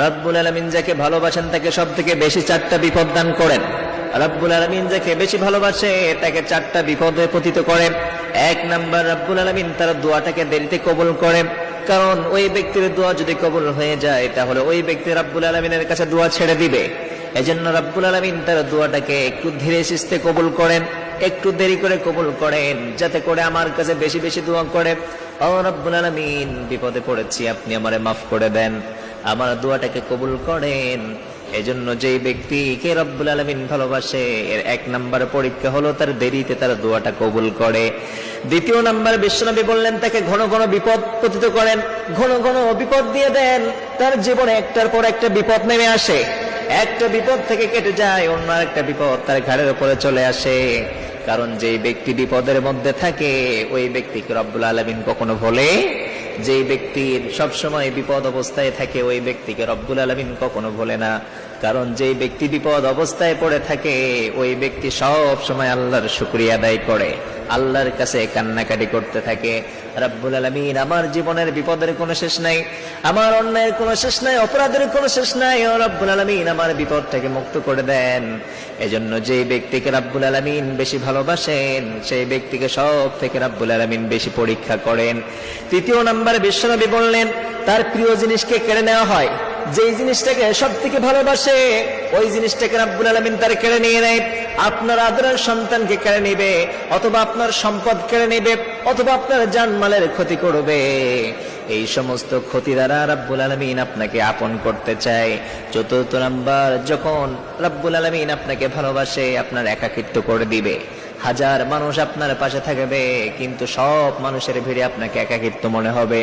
রব্বুল আলমিন যাকে ভালোবাসেন তাকে সব থেকে বেশি চারটা বিপদ দান করেন। রব্বুল আলমিন যাকে বেশি ভালোবাসে তাকে চারটা বিপদে পতিত করে। এক নাম্বার, রব্বুল আলমিন তার দোয়াটাকে দেরিতে কবুল করে। কারণ ওই ব্যক্তির দোয়া যদি কবুল হয়ে যায়, তাহলে ওই ব্যক্তি রব্বুল আলমিনের কাছে দোয়া ছেড়ে দিবে। এজন্য রব্বুল আলমিন তার দোয়াটাকে একটু ধীরে সিস্তে কবুল করেন, একটু দেরি করে কবুল করেন, যাতে করে আমার কাছে বেশি বেশি দোয়া করে। ও রব্বুল আলমিন, বিপদে পড়েছি, আপনি আমারে মাফ করে দেন। আমার দোয়াটাকে কবুল করেন। এজন্য যেই ব্যক্তিকে রব্বুল আলমিন ভালোবাসে, এর এক নাম্বার পরীক্ষা হলো তার দেরিতে তার দোয়াটা কবুল করে। দ্বিতীয় নাম্বার, বিশ্বনবী বললেন, তাকে ঘন ঘন বিপদ পতিত করেন। ঘন ঘন বিপদ দিয়ে দেন। তার জীবনে একটার পর একটা বিপদ নেমে আসে। একটা বিপদ থেকে কেটে যায়, অন্য একটা বিপদ তার ঘাড়ের উপরে চলে আসে। কারণ যেই ব্যক্তি বিপদের মধ্যে থাকে, ওই ব্যক্তিকে রব্বুল আলমিন কখনো ভোলে যেই ব্যক্তির সবসময় বিপদ অবস্থায় থাকে, ওই ব্যক্তিকে রব্বুল আলমিন কখনো ভোলে না। কারণ যেই ব্যক্তি বিপদ অবস্থায় পড়ে থাকে, ওই ব্যক্তি সব সময় আল্লাহর শুক্রিয়া আদায় করে। আল্লাহর কাছে কান্নাকাটি করতে থাকে। রব্বুল আলমিন, আমার জীবনের বিপদের কোনো শেষ নাই, আমার অন্যায়ের কোনো শেষ নাই, অপরাধের কোনো শেষ নাই। ও রব্বুল আলমিন, আমার বিপদ থেকে মুক্ত করে দেন। এজন্য যেই ব্যক্তিকে রাব্বুল আলমিন বেশি ভালোবাসেন, সেই ব্যক্তিকে সব থেকে রাব্বুল আলমিন বেশি পরীক্ষা করেন। তৃতীয় নাম্বার বিশ্বনবী বললেন, তার প্রিয় জিনিসকে কেড়ে নেওয়া হয়। যেই জিনিসটাকে সব থেকে ভালোবাসে, ওই জিনিসটাকে রাব্বুল আলমিন তার কেড়ে নিয়ে নেয়। আপনার আদরের সন্তানকে কেড়ে নিবে, অথবা আপনার সম্পদ কেড়ে নিবে, অথবা আপনার জানমালের ক্ষতি করবে। এই সমস্ত ক্ষতি দ্বারা রাব্বুল আলমিন আপনাকে আপন করতে চায়। চতুর্থ নাম্বার, যখন রাব্বুল আলমিন আপনাকে ভালোবাসে, আপনার একাকিত্ব করে দিবে। হাজার মানুষ আপনার পাশে থাকবে, কিন্তু সব মানুষের ভিড়ে আপনাকে একাকিত্ব মনে হবে।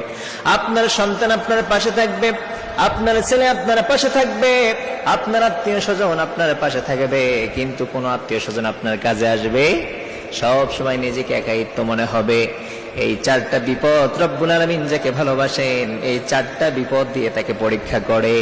আপনার সন্তান আপনার পাশে থাকবে, আপনার ছেলে আপনার পাশে থাকবে, আপনার আত্মীয় স্বজন আপনার পাশে থাকবে, কিন্তু কোন আত্মীয় স্বজন আপনার কাজে আসবে। সব সময় নিজেকে একাকিত্ব মনে হবে। এই চারটা বিপদ রব্বুল আলমিন যাকে ভালোবাসেন, এই চারটা বিপদ দিয়ে তাকে পরীক্ষা করে।